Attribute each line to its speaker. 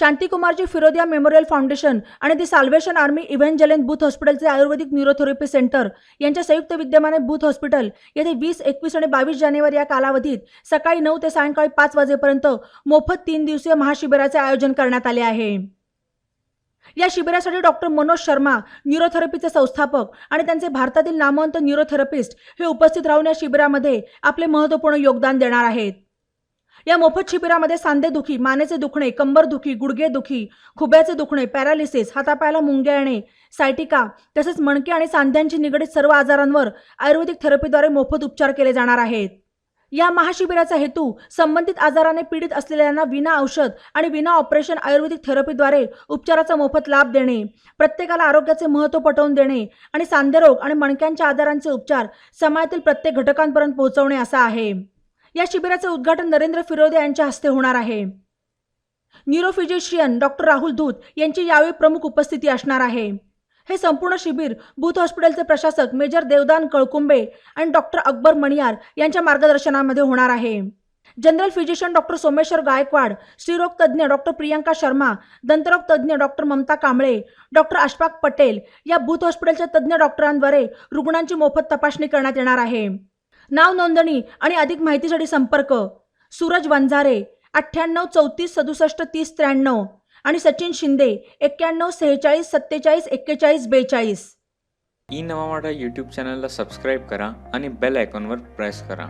Speaker 1: शांतिकुमारजी Firodia memorial foundation आणि the salvation army Evangeline booth हॉस्पिटलचे Ayurvedic neurotherapy centre यांच्या संयुक्त विद्यमाने बूथ हॉस्पिटल येथे वीस एकवीस आणि बावीस जानेवारी या कालावधीत सकाळी नऊ ते सायंकाळी पाच वाजेपर्यंत मोफत तीन दिवसीय महाशिबिराचे आयोजन करण्यात आले आहे. या शिबिरासाठी डॉक्टर मनोज शर्मा न्यूरोथेरपीचे संस्थापक आणि त्यांचे भारतातील नामवंत न्यूरोथेरपिस्ट हे उपस्थित राहून या शिबिरामध्ये आपले महत्त्वपूर्ण योगदान देणार आहेत. या मोफत शिबिरामध्ये सांधेदुखी मानेचे दुखणे कंबरदुखी गुडघे दुखी खुब्याचे दुखणे पॅरालिसिस हातापायाला मुंग्या येणे सायटिका तसेच मणके आणि सांध्यांशी निगडीत सर्व आजारांवर आयुर्वेदिक थेरपीद्वारे मोफत उपचार केले जाणार आहेत. या महाशिबिराचा हेतू संबंधित आजाराने पीडित असलेल्यांना विना औषध आणि विना ऑपरेशन आयुर्वेदिक थेरपीद्वारे उपचाराचा मोफत लाभ देणे प्रत्येकाला आरोग्याचे महत्त्व पटवून देणे आणि सांधेरोग आणि मणक्यांच्या आजारांचे उपचार समाजातील प्रत्येक घटकांपर्यंत पोहोचवणे असा आहे. या शिबिराचे उद्घाटन नरेंद्र फिरोदे यांच्या हस्ते होणार आहे. न्यूरोफिजिशियन डॉक्टर राहुल धूत यांची यावेळी प्रमुख उपस्थिती असणार आहे. हे संपूर्ण शिबिर बूथ हॉस्पिटलचे प्रशासक मेजर देवदान कळकुंबे आणि डॉक्टर अकबर मणियार यांच्या मार्गदर्शनामध्ये होणार आहे. General physician doctor Someshwar Gaikwad स्त्रीरोग तज्ज्ञ डॉक्टर प्रियंका शर्मा दंतरोग तज्ज्ञ डॉक्टर ममता कांबळे डॉक्टर अशफाक पटेल या बूथ हॉस्पिटलच्या तज्ज्ञ डॉक्टरांद्वारे रुग्णांची मोफत तपासणी करण्यात येणार आहे. नाव नोंदणी आणि अधिक माहितीसाठी संपर्क. सूरज वंजारे अठ्ठ्याण्णव चौतीस सदुसष्ट तीस त्र्याण्णव आणि सचिन शिंदे एक्क्याण्णव सेहेचाळीस सत्तेचाळीस एक्केचाळीस बेचाळीस.
Speaker 2: ई नवा यूट्यूब चॅनलला सबस्क्राईब करा आणि बेल आयकॉनवर प्रेस करा.